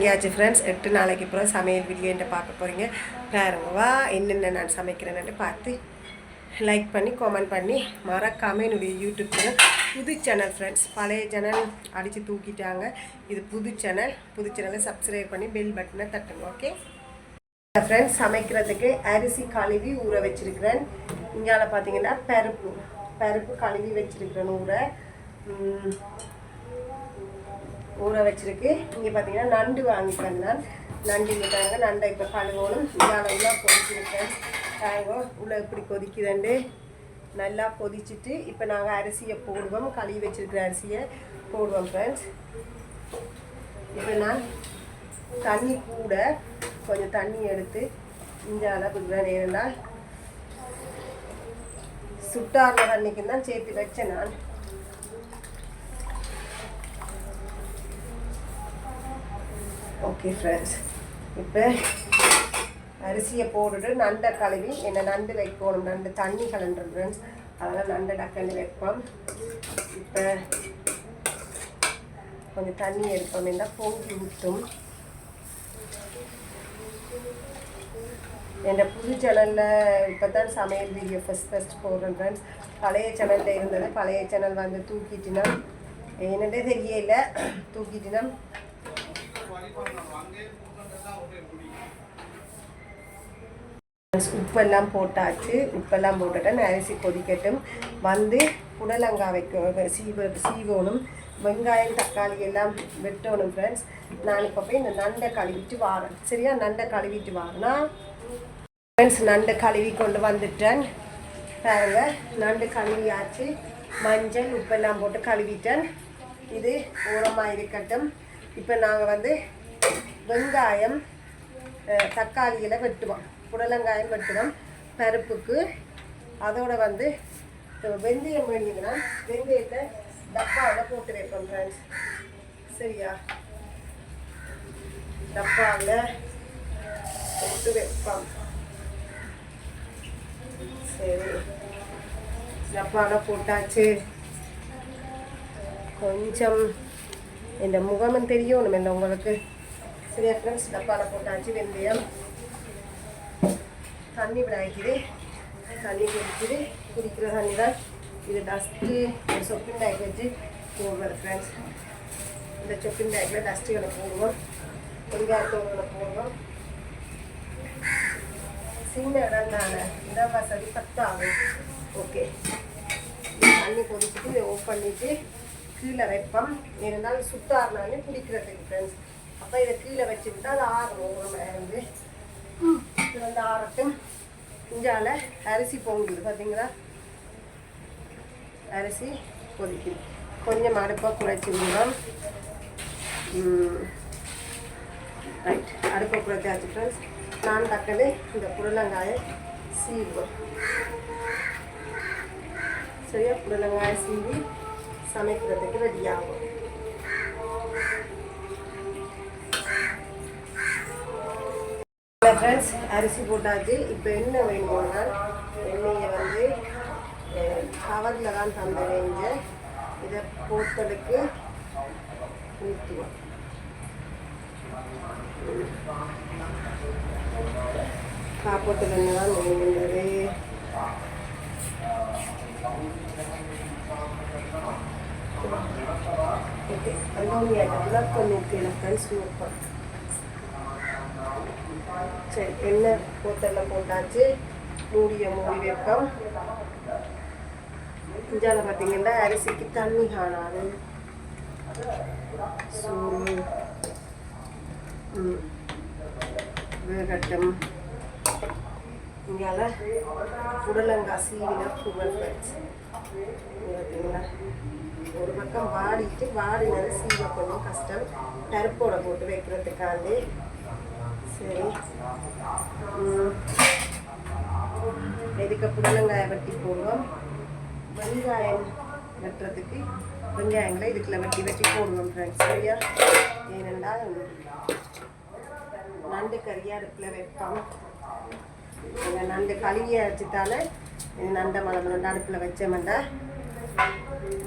தொடங்கியாச்சு ஃப்ரெண்ட்ஸ் எட்டு நாளைக்கு அப்புறம் சமையல் வீடியோன்ட்டு பார்க்க போகிறீங்க பாருங்க வா என்னென்ன நான் சமைக்கிறேன்னு பார்த்து லைக் பண்ணி கமெண்ட் பண்ணி மறக்காமல் என்னுடைய யூடியூப் சேனல் புது சேனல் ஃப்ரெண்ட்ஸ் பழைய சேனல் அடித்து தூக்கிட்டாங்க. இது புது சேனல் புது சேனலை சப்ஸ்கிரைப் பண்ணி பெல் பட்டனை தட்டுங்க ஓகே ஃப்ரெண்ட்ஸ் சமைக்கிறதுக்கு அரிசி கழுவி ஊற வச்சிருக்கிறேன். இங்கால பார்த்தீங்கன்னா பருப்பு. பருப்பு கழுவி வச்சுருக்கிறேன் ஊற ஊற வச்சிருக்கு. இங்கே பார்த்தீங்கன்னா நண்டு வாங்கிட்டேன் நான் நண்டு விட்டாங்க நண்டை இப்போ கழுவணும். இங்கால கொதிச்சிருக்கேன். பாருங்க. உள்ள இப்படி கொதிக்குதுண்டு. நல்லா கொதிச்சிட்டு இப்போ நாங்கள் அரிசியை போடுவோம். கழுவி வச்சிருக்கிற அரிசியை போடுவோம் ஃப்ரெண்ட்ஸ் இப்போ நான் தண்ணி கூட கொஞ்சம் தண்ணி எடுத்து இஞ்சால குடிக்கிறேன் ஏனென்றால் சுட்டார்ன தண்ணிக்கு தான் சேர்த்து வச்சேன் நான். ஓகே ஃப்ரெண்ட்ஸ் இப்போ அரிசியை போட்டுட்டு நண்டை கழுவி என்ன நண்டு வைக்கணும் நண்டு தண்ணி கலண்டுற ஃப்ரெண்ட்ஸ் அதெல்லாம் நண்டை டக்கன்னு வைப்போம். இப்போ கொஞ்சம் தண்ணி எடுப்போம். இருந்தால் பொங்கி ஊற்றும் என் புது சேனலில் இப்போ தான் சமையல் வீடியோ ஃபஸ்ட் ஃபஸ்ட் போடுறேன் ஃப்ரெண்ட்ஸ் பழைய சேனலில் இருந்தது. பழைய சேனல் வந்து தூக்கிட்டுனா என்னட்டே தெரியல. தூக்கிட்டுனா உப்பெல்லாம் போட்டாச்சு. உப்பெல்லாம் போட்டுட்டேன் அரிசி கொதிக்கட்டும். வந்து புடலங்காய் வைக்க சீவ சீவணும். வெங்காயம் தக்காளி எல்லாம் வெட்டணும் ஃப்ரெண்ட்ஸ் நான் இப்போ போய் இந்த நண்டை கழுவிட்டு வாரேன். சரியா? நண்டை கழுவிட்டு வாரேன்னா ஃப்ரெண்ட்ஸ் நண்டு கழுவி கொண்டு வந்துட்டேன். பாருங்க நண்டு கழுவியாச்சு. மஞ்சள் உப்பெல்லாம் போட்டு கழுவிட்டேன். இது ஓரமாக இருக்கட்டும். இப்போ நாங்கள் வந்து வெங்காயம் தக்காளியில் வெட்டுவோம். புடலங்காயம் வெட்டுவோம் பருப்புக்கு. அதோட வந்து இப்போ வெந்தயம் வேண்டிங்கன்னா வெந்தயத்தை டப்பாவில் போட்டு வைப்போம் ஃப்ரெண்ட்ஸ் சரியா? டப்பாவில் போட்டு வைப்போம். சரி. டப்பாவில் போட்டாச்சு. கொஞ்சம் இந்த முகமும் தெரியணும். இல்லை உங்களுக்கு சரியா ஃப்ரெண்ட்ஸ் டப்பாவில் போட்டாச்சு வெந்தயம். தண்ணி விட தண்ணி குடிக்குது. குடிக்கிற தண்ணி தான் இது டஸ்ட்டு ஒரு சொப்பின் பேக் வச்சு போடுறது ஃப்ரெண்ட்ஸ் இந்த சொப்பின் பேக்கில் டஸ்ட்டுகளை போடுவோம். வெங்காயத்தோட போடுவோம். சின்ன இடம் தானே இந்த வசதி பத்தாகும் ஓகே தண்ணி கொதிச்சுட்டு இதை ஓப்பன் பண்ணிவிட்டு கீழே வைப்போம். இருந்தாலும் சுத்தாரினாலே பிடிக்கிறதுக்கு ஃப்ரெண்ட்ஸ் அப்போ இதை கீழே வச்சுக்கிட்டு அது ஆறும் நம்ம இருந்து. இது வந்து ஆறட்டும். இஞ்சால அரிசி பொங்குது பார்த்தீங்களா அரிசி கொதிக்குது கொஞ்சம் அடுப்பாக குறைச்சி விடுறோம் ரைட் அடுப்பை குறைச்சாச்சு ஃப்ரெண்ட்ஸ் நான் தக்கது இந்த புடலங்காயை சீவோம் சரியா? புடலங்காயை சீவி சமைக்கிறதுக்கு ரெடி ஆகும் ஃப்ரெண்ட்ஸ் அரிசி போட்டாச்சு இப்போ என்ன வேணும்னா எண்ணெயை வந்து கவரில் தான் தந்த வேஞ்ச இதை போட்டதுக்கு ஊற்றுவோம் காப்போட்டு எண்ணெய் தான் வேணுங்கிறது ஓகே அந்தோனியா டெவலப் பண்ணிருக்கேன் ஃப்ரெண்ட்ஸ் சரி எண்ணெய் போத்தெல்லாம் போட்டாச்சு மூடிய மூடி வைப்போம் இஞ்சால பார்த்தீங்கன்னா அரிசிக்கு தண்ணி காணாது சோறு வேகட்டும் இங்கால புடலங்காய் சீவின புகழ் வச்சு பார்த்தீங்களா ஒரு பக்கம் வாடிட்டு வாடினது சீவை கொஞ்சம் கஷ்டம். பருப்போட போட்டு வைக்கிறதுக்காண்டி சரி. இதுக்கு புடலங்காயை வெட்டி போடுவோம். வெங்காயம் வெட்டுறதுக்கு வெங்காயங்களை இதுக்குள்ள வெட்டி வெட்டி போடுவோம் ஃப்ரெண்ட்ஸ் சரியா? ஏனெண்டா நண்டு கறியாக அடுப்பில் வைப்போம். இந்த நண்டு கழுவி வச்சுட்டால இது நண்டை மலம் நண்டு அடுப்பில் வச்சோம்டா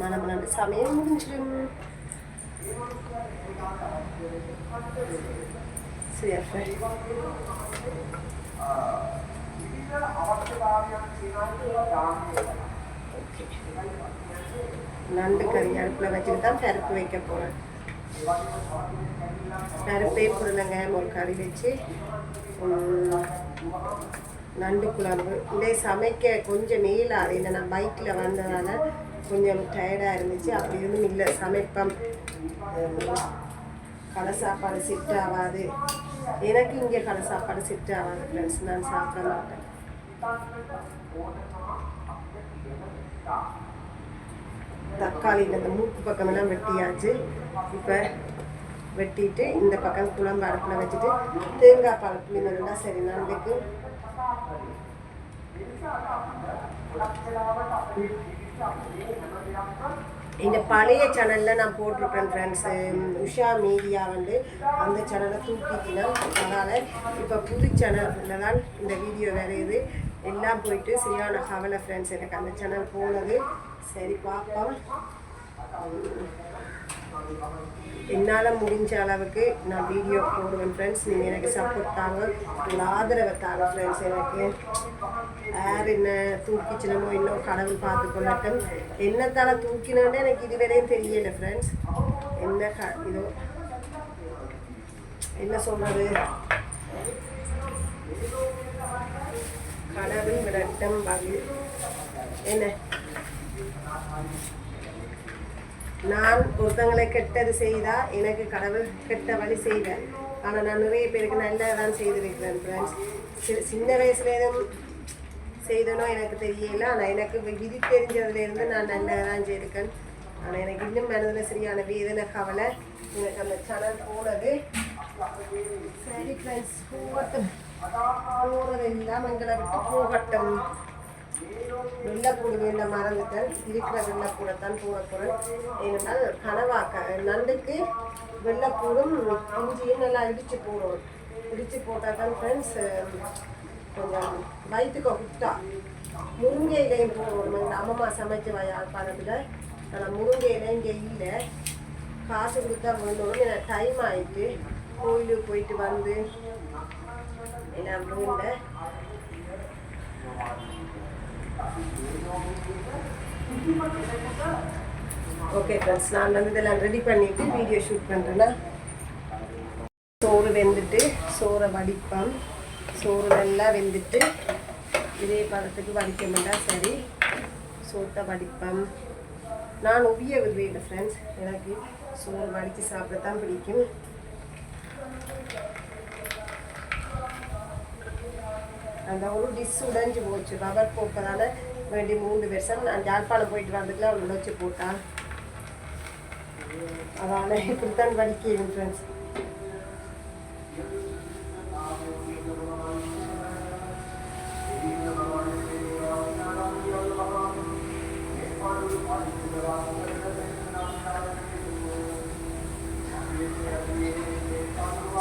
மலம் நண்டு சமையல் முடிஞ்சிடும். சரியா நண்டு கறி அடுப்பில் வச்சுட்டு தான் பருப்பு வைக்க போகிறேன் பருப்பே புடலங்க. ஒரு கறி வச்சு. நண்டு குழம்பு இதே சமைக்க கொஞ்சம் நீளாது இல்லை நான் பைக்கில் வந்ததால் கொஞ்சம் டயர்டாக இருந்துச்சு. அப்படி இருந்தும் இல்லை சமைப்பம். கடை சாப்பாடு செட் ஆகாது. எனக்கு இங்கே கடை சாப்பாடு செட் ஆகாது ஃப்ரெண்ட்ஸ் நான் சாப்பிட மாட்டேன். தக்காளி இந்த மூக்கு பக்கமெல்லாம் வெட்டியாச்சு. இப்போ வெட்டிட்டு இந்த பக்கம் குழம்பு அடுப்பில் வச்சுட்டு தேங்காய் பால் புளினா சரி நண்டுக்கு இந்த பழைய சேனலில் நான் போட்டிருப்பேன் ஃப்ரெண்ட்ஸு உஷா மீடியா வந்து அந்த சேனலை தூக்கிட்டினா அதனால் இப்போ புது சேனலில் தான் இந்த வீடியோ வரையுது. எல்லாம் போயிட்டு சரியான கவலை ஃப்ரெண்ட்ஸ் எனக்கு அந்த சேனல் போனது. சரி பார்ப்போம். என்னால் முடிஞ்ச அளவுக்கு நான் வீடியோ போடுவேன் ஃப்ரெண்ட்ஸ் நீங்கள் எனக்கு சப்போர்ட் தாங்க. உங்கள் ஆதரவை தாங்க ஃப்ரெண்ட்ஸ் எனக்கு யார் என்ன தூக்கிச்சினமோ இன்னும் கடவுள் பார்த்து கொள்ளட்டும் என்னத்தால் தூக்கினோன்னு எனக்கு இதுவரையும் தெரியல ஃப்ரெண்ட்ஸ் என்ன க இதோ. என்ன சொல்கிறது கடவுள் விடட்டும் வகை என்ன? நான் ஒருத்தங்களை கெட்டது செய்தால் எனக்கு கடவுள் கெட்ட வழி செய்வேன் ஆனால் நான் நிறைய பேருக்கு நல்லதான் செய்திருக்கிறேன் ஃப்ரெண்ட்ஸ் சின்ன வயசுல செய்தனோ எனக்கு தெரியல. ஆனால் எனக்கு விதி தெரிஞ்சதுலேருந்து நான் நல்லதான் செய்திருக்கேன். ஆனால் எனக்கு இன்னும் மனதில் சரியான வேதனை கவலை எனக்கு அந்த சேனல் போனது. சரி ஃப்ரெண்ட்ஸ் போகட்டும். போகிறது எல்லாம் எங்களை விட்டு போகட்டும். வெள்ளப்பூடு வேண்ட மறந்துட்டேன் இருக்கிற வெள்ளைப்பூடைத்தான் போட போகிறேன் ஏனென்றால் கனவாக்க நண்டுக்கு வெள்ளப்பூடும் இஞ்சியும் நல்லா இடித்து போடுவோம் இடித்து போட்டால் தான் ஃப்ரெண்ட்ஸ் கொஞ்சம் வயிற்றுக்கு குத்தா முருங்கை இலையும் போடுவோம் எங்கள் அம்மா சமைச்ச யாழ்ப்பாணத்தில். ஆனால் முருங்கை இலை இங்கே இல்லை. காசு கொடுத்தா வேணும் எனக்கு டைம் ஆகிட்டு கோயிலுக்கு போயிட்டு வந்து என்ன வேண்ட ஓகே ஃப்ரெண்ட்ஸ் நான் வந்து இதெல்லாம் ரெடி பண்ணிவிட்டு வீடியோ ஷூட் பண்ணுறேன்னா சோறு வெந்துட்டு சோறை வடிப்பேன். சோறு நல்லா வெந்துட்டு இதே பதத்துக்கு வடிக்க மாட்டேன் சரி. சோத்தை வடிப்பேன். நான் உவிய விரும்பல ஃப்ரெண்ட்ஸ் எனக்கு சோறு வடித்து சாப்பிடத்தான் பிடிக்கும். அந்த ஒரு டிஷ் உடைஞ்சு போச்சு. ரவர் போக்கிறதால வேண்டி மூணு வருஷம் நான் ஜாழ்ப்பாணம் போயிட்டு வந்ததுல அவள் உடைச்சு போட்டான். அதனால இப்படித்தான் வடிக்கிறேன் ஃப்ரெண்ட்ஸ்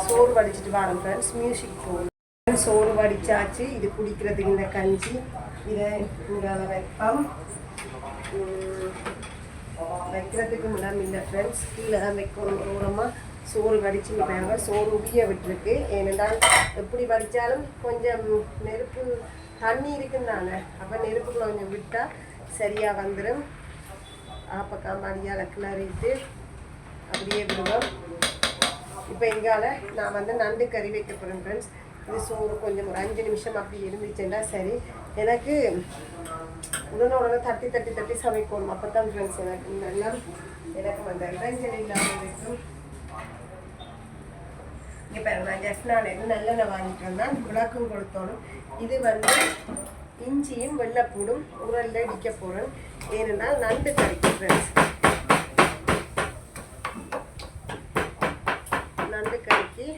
சோறு வடிச்சிட்டு வாரம் ஃப்ரெண்ட்ஸ் மியூசிக் போகணும் சோறு வடிச்சாச்சு இது குடிக்கிறதுக்கு இந்த கஞ்சி. இதை இங்கே வைப்போம் உம், வைக்கிறதுக்கு முன்னாடி இல்லை ஃப்ரெண்ட்ஸ் கீழே தான் வைக்கணும் தூரமாக சோறு வடித்து விட்டாங்க சோறு உரிய விட்டுருக்கு ஏனென்றால் எப்படி வடித்தாலும் கொஞ்சம் நெருப்பு தண்ணி இருக்குன்னாங்க அப்போ நெருப்பு கொஞ்சம் விட்டால் சரியாக வந்துடும் ஆப்பக்காய் மடியால் கிளறிட்டு அப்படியே விடுவோம் இப்போ எங்கால நான் வந்து நண்டு கறி வைக்க போகிறேன் ஃப்ரெண்ட்ஸ் இது சோறு கொஞ்சம் ஒரு அஞ்சு நிமிஷம் அப்படி இருந்துச்சுன்னா சரி. எனக்கு உடனே உடனே தட்டி தட்டி தட்டி சமைக்கணும். அப்போ தான் ஃப்ரெண்ட்ஸ் எனக்கு நல்லா எனக்கு அந்த இடைஞ்சல் இல்லாமல் இருக்கும். இங்கே பாருங்க நான் ஜஸ்ட் நான் நல்லெண்ணெய் வாங்கிட்டு வந்தேன் விளக்கும் கொடுத்தோணும். இது வந்து இஞ்சியும் வெள்ளைப்பூடும் உரல்ல இடிக்க போகிறேன் ஏனென்றால் நண்டு கறிக்கு ஃப்ரெண்ட்ஸ் நண்டு கறிக்கு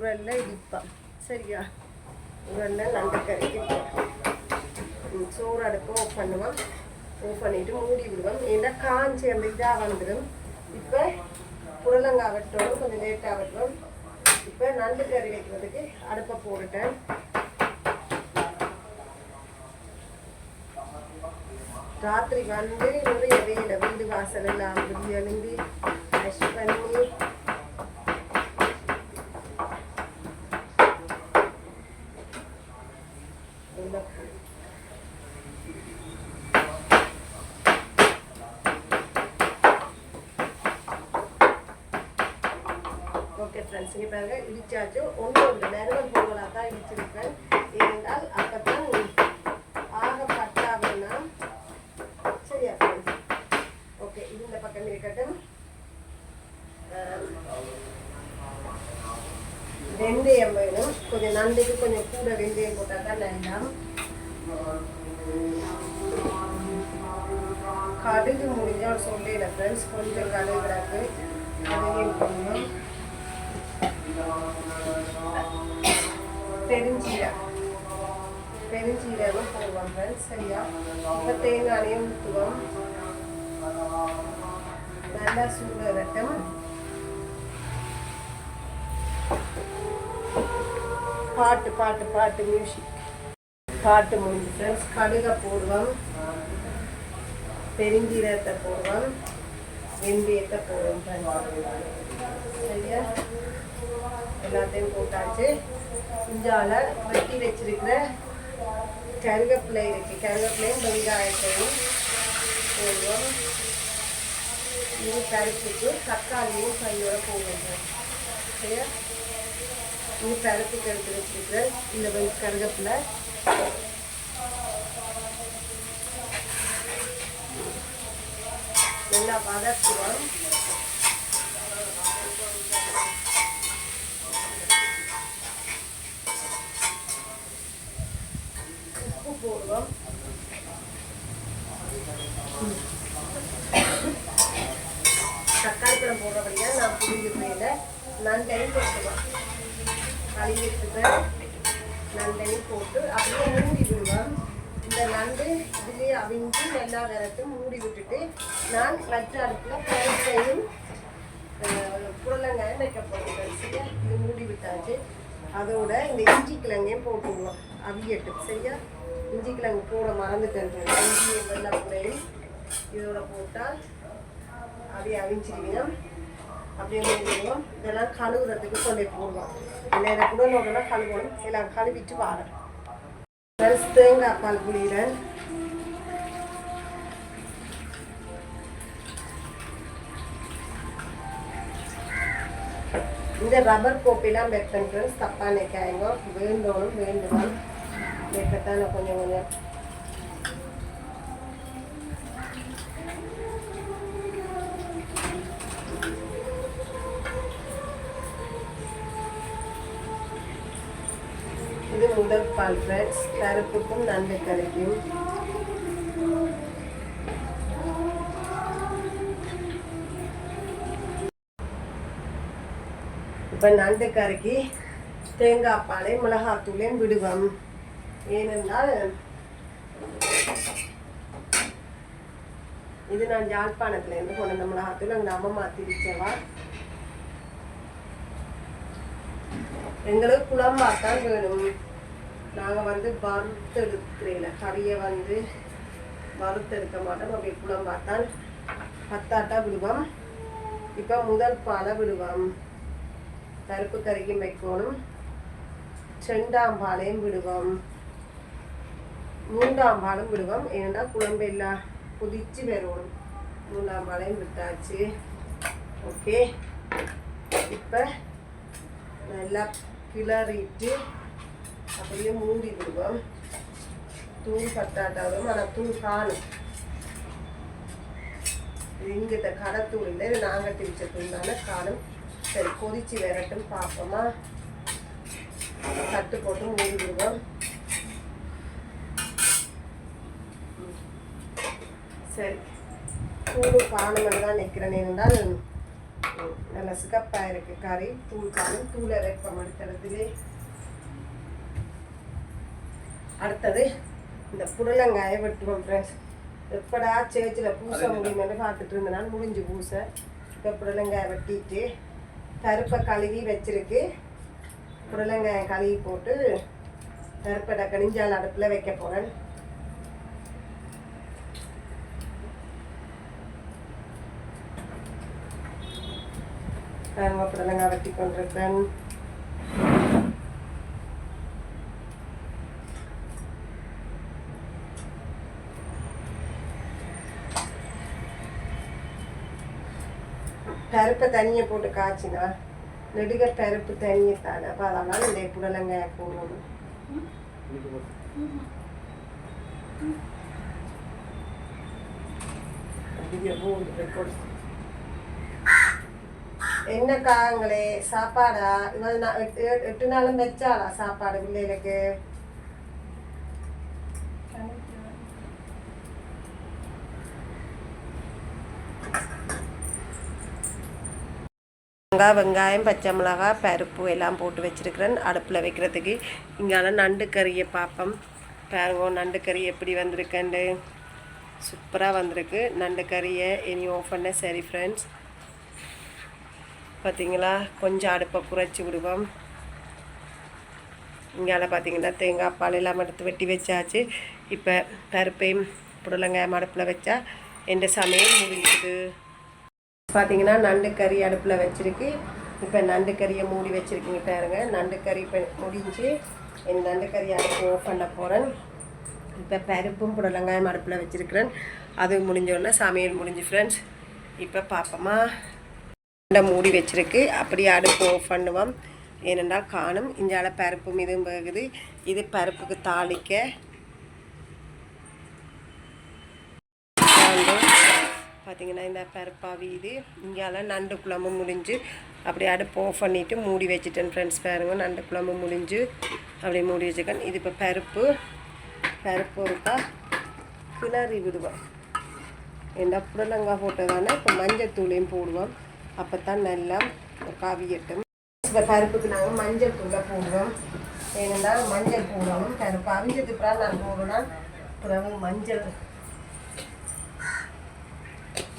உரல்ல இடிப்பான் சரியா? உரல்ல நண்டு கறிக்கு சோறு அடுப்பு ஆஃப் பண்ணுவோம் ஆஃப் பண்ணிட்டு மூடி விடுவோம் ஏன்னா காஞ்சி அந்த இதாக வந்துடும். இப்போ புடலங்காய் வெட்டணும் கொஞ்சம் லேட்டாக வெட்டுவோம் இப்போ நண்டு கறி வைக்கிறதுக்கு அடுப்பை போட்டுட்டேன். ராத்திரி வந்து நிறைய வேலை. வீடு வாசல் எல்லாம் அப்படி எழும்பி பண்ணி ஓகே ஃப்ரெண்ட்ஸ் இடிச்சாச்சு. ஒன்று ஒன்று நறுவல் பொங்கலாக தான் இடிச்சிருக்கேன் ஏனென்றால் அப்போ தான் ஆக சரியா ஓகே இந்த பக்கம் இருக்கட்டும். வெந்தயம் வேணும். கொஞ்சம் நண்டுக்கு கொஞ்சம் கூட வெந்தயம் போட்டால் தான் வேண்டாம் கடுகு முடிஞ்சால் சொல்லிடுறேன் ஃப்ரெண்ட்ஸ் கொஞ்சம் கடுகு கிடக்கு. அதையும் போடணும் பெருஞ்சீரகம் பெருஞ்சீரகம் போடுவாங்க சரியா? இப்போ தேங்காயையும் ஊற்றுவோம். நல்லா சூடு வரட்டும். பாட்டு பாட்டு பாட்டு மியூசிக் பாட்டு முடிஞ்சு ஃப்ரெண்ட்ஸ் கடுகை போடுவோம். பெருஞ்சீரகத்தை போடுவோம். வெந்தயத்தை போடுவோம் சரியா? எல்லாத்தையும் போட்டாச்சு. இஞ்சால வெட்டி வச்சிருக்கிற கருகப்பிள்ளை இருக்கு. கருகப்பிள்ளையும் வெங்காயத்தையும் போடுவோம். இது பருப்புக்கு தக்காளியும் கையோட போடுவோம். சரியா? இது பருப்புக்கு எடுத்து வச்சிருக்கிற இந்த வெ- கருவேப்பிலை நல்லா வதக்குவோம். தக்காளி பழம் போடுறபடியா நான் புரிஞ்சுக்கிறேன் நண்டையும் போட்டுவோம் கழுவி வச்சுப்பேன் நண்டையும் போட்டு அப்படியே மூடி விடுவோம் இந்த நண்டு இதுலேயே அவிஞ்சு நல்லா விரட்டும் மூடி விட்டுட்டு நான் மற்ற அடுப்பில் பருப்பையும் புடலங்காயும் வைக்க போகிறேன் சரியா? இது மூடி விட்டாச்சு. அதோட இந்த இஞ்சி கிழங்கையும் போட்டுருவோம் அவியட்டு சரியா? இஞ்சி கிழங்கு போட மறந்துட்டேன் இஞ்சி வெள்ளப்புறையும் இதோட போட்டால் அப்படியே அவிஞ்சிடுவீங்க. அப்படியே மூடிடுவோம் இதெல்லாம் கழுவுறதுக்கு கொண்டு போடுவோம். இல்லை இதை கூட கழுவணும். எல்லாம் கழுவிட்டு வாரேன். தேங்காய் பால் புளியிறேன் இந்த ரப்பர் கோப்பையெல்லாம் வைப்பேன் ஃப்ரெண்ட்ஸ் தப்பாக நிற்காயங்க வேண்டோனும் வேண்டுவோம் வைக்கத்தான் கொஞ்சம் கொஞ்சம் இது முதல் பால் ஃப்ரெண்ட்ஸ் கருப்புக்கும் நண்டு கறிக்கும் இப்போ நண்டு கறிக்கு தேங்காய் பாலை மிளகாத்தூளையும் விடுவோம் ஏனென்றால் இது நான் யாழ்ப்பாணத்துலேருந்து கொண்டு வந்த மிளகாத்தூள். அங்கே அம்மா திரிச்சவா? எங்களுக்கு குழம்பாத்தான் வேணும். நாங்கள் வந்து வறுத்தெடுக்கிறேன். கறியை வந்து வறுத்தெடுக்க மாட்டோம். அப்படி குழம்பாத்தான் பத்தாட்டா விடுவோம். இப்போ முதல் பாலை விடுவோம். கருப்பு கறிக்கும் வைக்கணும் ரெண்டாம் பாலையும் விடுவோம். மூன்றாம் பாலும் விடுவோம். ஏன்னா குழம்பு எல்லாம் கொதிச்சு வரணும் மூன்றாம் பாலையும் விட்டாச்சு. ஓகே. இப்போ நல்லா கிளறிட்டு அப்படியே மூடி விடுவோம். தூள் பட்டாட்டாலும் ஆனால் தூள் காணும். இங்கிட்ட கடத்தூள் இல்லை. இது நாங்கள் திரிச்ச தூள்னால காணும். சரி கொதிச்சு வரட்டும். பார்ப்போமா. தட்டு போட்டு மூடி விடுவோம். சரி. தூள் காணும் தான் நிற்கிறேன் என்றால் நல்ல சிகப்பாக இருக்கு. கறி தூள் காணும் தூளை வைப்போம் அடுத்தடுத்துலே அடுத்தது இந்த புடலங்காயை வெட்டுவோம் ஃப்ரெண்ட்ஸ் எப்படா சேர்ச்சில் பூசை முடியுமென்னு பார்த்துட்டு இருந்தனால முடிஞ்சு பூசை. இப்போ புடலங்காயை வெட்டிட்டு கருப்பை கழுவி வச்சிருக்கு. புடலங்காயை கழுவி போட்டு கருப்பை கணிஞ்சால் அடுப்பில் வைக்க போகிறேன் பாருங்க புடலங்காய் வெட்டி கொண்டிருக்கேன் பருப்பை தனியை போட்டு காய்ச்சினா நெடுக பருப்பு தனியை தானே அப்போ அதெல்லாம் இந்த புடலங்காய் போடணும் என்ன காங்களே சாப்பாடா? இவன் நான் எட்டு எட்டு நாளும் வச்சாளா சாப்பாடு பிள்ளைகளுக்கு? மிளகா வெங்காயம் பச்சை மிளகாய் பருப்பு எல்லாம் போட்டு வச்சுருக்கிறேன். அடுப்பில் வைக்கிறதுக்கு இங்கே நண்டு கறியை பார்ப்போம் பாருங்க நண்டு கறி எப்படி வந்திருக்கேன்ட்டு. சூப்பராக வந்திருக்கு. நண்டு கறியை இனி ஓஃப் பண்ண சரி ஃப்ரெண்ட்ஸ் பார்த்தீங்களா கொஞ்சம் அடுப்பை குறைச்சி விடுவோம். இங்கால பார்த்தீங்கன்னா தேங்காய் பால் எல்லாம் எடுத்து வெட்டி வச்சாச்சு. இப்போ பருப்பையும் புடலங்காயம் அடுப்பில் வச்சா எந்த சமையல் முடிஞ்சுது. பார்த்தீங்கன்னா நண்டு கறி அடுப்பில் வச்சுருக்கு. இப்போ நண்டு கறியை மூடி வச்சுருக்கீங்க பாருங்க. நண்டு கறி இப்போ முடிஞ்சு என் நண்டு கறி அடுப்பு பண்ண போகிறேன் இப்போ பருப்பும் புடலங்காயம் அடுப்பில் வச்சுருக்கிறேன். அது முடிஞ்சோடனே சமையல் முடிஞ்சு ஃப்ரெண்ட்ஸ் இப்போ பார்ப்போமா அண்டை மூடி வச்சுருக்கு. அப்படியே அடுப்பு ஆஃப் பண்ணுவோம். ஏனென்றால் காணும் இஞ்சால பருப்பு மிதும் போகுது இது பருப்புக்கு தாளிக்க. பார்த்திங்கன்னா பார்த்தீங்கன்னா இந்த பருப்பாவி இது இங்கால நண்டு குழம்பு முடிஞ்சு அப்படியே அடுப்பு ஆஃப் பண்ணிவிட்டு மூடி வச்சுட்டேன் ஃப்ரெண்ட்ஸ் பாருங்க நண்டு குழம்பு முடிஞ்சு அப்படியே மூடி வச்சுக்கேன் இது இப்போ பருப்பு. பருப்பு இருக்கா கிளறி விடுவோம். என்ன புடலங்காய் போட்டதானே? இப்போ மஞ்சள் தூளையும் போடுவோம். அப்போ தான் நல்லா காவியட்டும் இந்த பருப்புக்கு நாங்கள் மஞ்சள் தூளை போடுவோம் ஏனென்றால் மஞ்சள் போடணும். பருப்பு அவிஞ்சதுக்கு பிறகு நான் போடணும் பிறகு மஞ்சள்.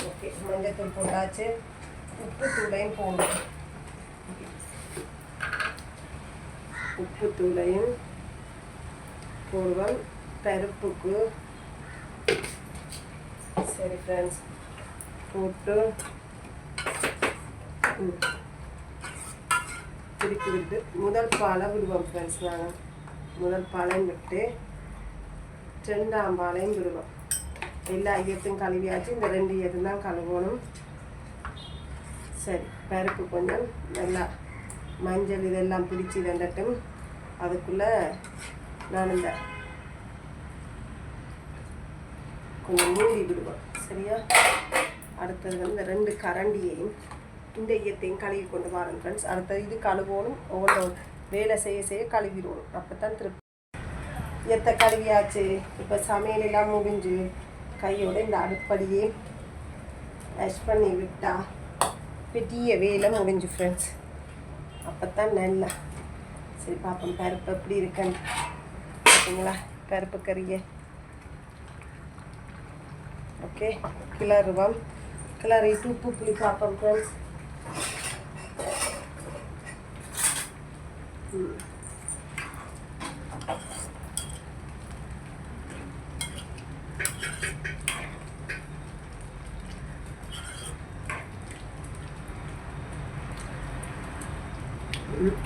ஓகே மஞ்சள் தூள் போட்டாச்சு. உப்பு தூளையும் போடணும் உப்பு தூளையும் போடுவோம் பருப்புக்கு சரி ஃப்ரெண்ட்ஸ் போட்டு திருப்பி விட்டு முதல் பாலை விடுவோம் ஃப்ரெண்ட்ஸ் நாங்கள் முதல் பாலையும் விட்டு ரெண்டாம் பாலையும் விடுவோம். எல்லா ஐயத்தையும் கழுவியாச்சு. இந்த ரெண்டு ஐயத்தையும் தான் கழுவணும். சரி பருப்பு கொஞ்சம் நல்லா மஞ்சள் இதெல்லாம் பிடிச்சி வெந்தட்டும். அதுக்குள்ளே நான் இந்த கொஞ்சம் மூடி விடுவோம். சரியா? அடுத்தது வந்து ரெண்டு கரண்டியையும் இந்த ஈயத்தையும் கழுவி கொண்டு வரேன் ஃப்ரெண்ட்ஸ் அடுத்தது இது கழுவணும். ஒவ்வொரு வேலை செய்ய செய்ய கழுவிடணும். அப்போ தான் திருப்பி எத்த கழுவியாச்சு. இப்போ சமையல் எல்லாம் முடிஞ்சு கையோட இந்த அடுப்படியே வாஷ் பண்ணி விட்டா பெரிய வேலை முடிஞ்சு ஃப்ரெண்ட்ஸ் அப்போ தான் நல்லா. சரி பார்ப்போம் பருப்பு எப்படி இருக்குன்னு. பார்த்தீங்களா பருப்பு கறியை. ஓகே கிளறுவோம். கிளறிட்டு உப்பு புளி பார்ப்போம் ஃப்ரெண்ட்ஸ்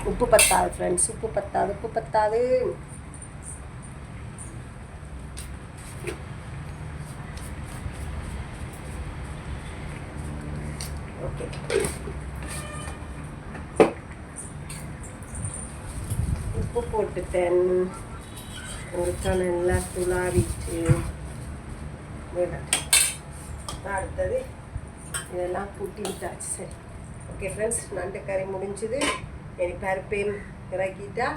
உப்பு பத்தாது ஃப்ரெண்ட்ஸ் உப்பு பத்தாது உப்பு பத்தாது ஓகே உப்பு போட்டுட்டேன் ஒருக்கா நல்லா துளாவிட்டு விடட்டும் அடுத்தது இதெல்லாம் கூட்டி விட்டாச்சு சரி. ஓகே ஃப்ரெண்ட்ஸ் நண்டு கறி முடிஞ்சுது. இனி பருப்பையும் இறக்கிட்டா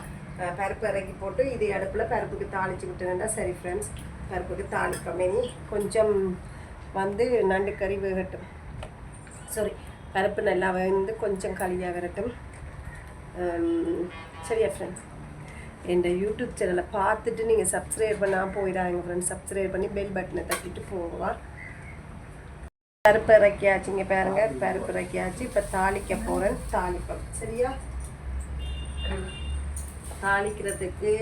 பருப்பு இறக்கி போட்டு இது அடுப்பில் பருப்புக்கு தாளிச்சு விட்டுனேன்னா சரி ஃப்ரெண்ட்ஸ் பருப்புக்கு தாளிப்போம். இனி கொஞ்சம் வந்து நண்டு கறி வேகட்டும். சாரி பருப்பு நல்லா வந்து கொஞ்சம் களியாக வரட்டும். சரியா ஃப்ரெண்ட்ஸ் என் யூடியூப் சேனலை பார்த்துட்டு நீங்கள் சப்ஸ்கிரைப் பண்ணால் போயிடாங்க ஃப்ரெண்ட்ஸ் சப்ஸ்கிரைப் பண்ணி பெல் பட்டனை தட்டிட்டு போவா பருப்பு இறக்கியாச்சு இங்கே பாருங்க. பருப்பு இறக்கியாச்சு. இப்போ தாளிக்க போகிறேன் தாளிப்போம். சரியா? தாளிக்கிறதுக்கு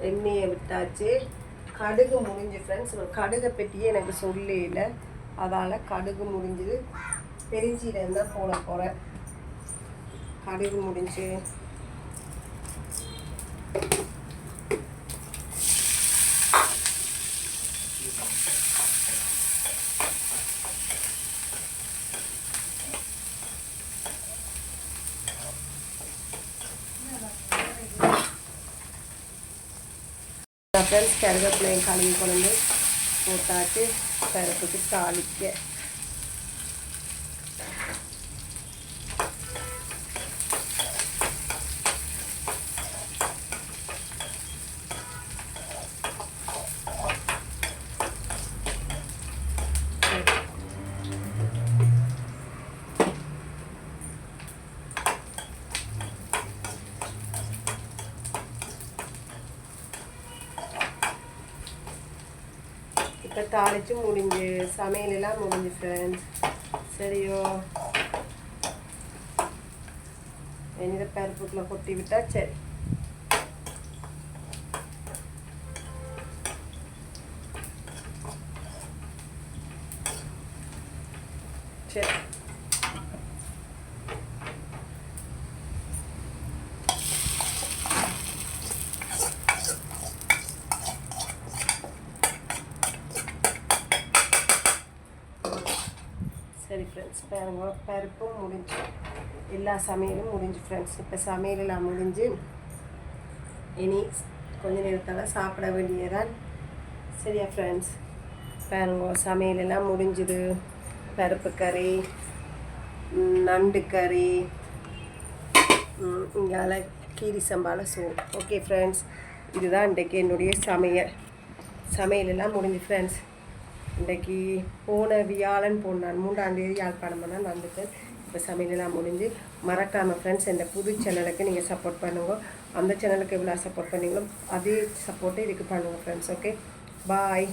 எண்ணெயை விட்டாச்சு. கடுகு முடிஞ்சு ஃப்ரெண்ட்ஸ் ஒரு கடுகை பெட்டியே எனக்கு சொல்லல அதால் கடுகு முடிஞ்சுது பெருஞ்சீரகம் தான் போட போகிறேன் கடுகு முடிஞ்சு ഫ്രണ്ട്സ് കരുവേപ്പിലയും കളിയും കൊണ്ട് കൂട്ടാച്ച് കരുപ്പിട്ട് താളിക്കുക இப்போ தாளிச்சு முடிஞ்சு சமையலெல்லாம் முடிஞ்சு ஃப்ரெண்ட்ஸ் சரியோ. இனித பருப்புக்குள்ள கொட்டி விட்டா சரி சரி ஃப்ரெண்ட்ஸ் பாருங்க பருப்பும் முடிஞ்சு எல்லா சமையலும் முடிஞ்சு ஃப்ரெண்ட்ஸ் இப்போ சமையலெல்லாம் முடிஞ்சு இனி கொஞ்ச நேரத்தால் சாப்பிட வேண்டியதான் சரியா ஃப்ரெண்ட்ஸ் பாருங்க சமையலெல்லாம் முடிஞ்சுது. பருப்பு கறி நண்டு கறி இங்கால கீரி சம்பால சோப் ஓகே ஃப்ரெண்ட்ஸ் இதுதான் இன்றைக்கு என்னுடைய சமையல். சமையலெல்லாம் முடிஞ்சு ஃப்ரெண்ட்ஸ் இன்றைக்கி போன வியாழன் போனான் மூன்றாம் தேதி யாழ்ப்பாணம் தான் வந்துட்டேன் இப்போ சமையலெல்லாம் முடிஞ்சு மறக்காமல் ஃப்ரெண்ட்ஸ் இந்த புது சேனலுக்கு நீங்கள் சப்போர்ட் பண்ணுங்க. அந்த சேனலுக்கு எவ்வளோ சப்போர்ட் பண்ணீங்களோ அதே சப்போர்ட்டை இதுக்கு பண்ணுங்கள் ஃப்ரெண்ட்ஸ் ஓகே பாய்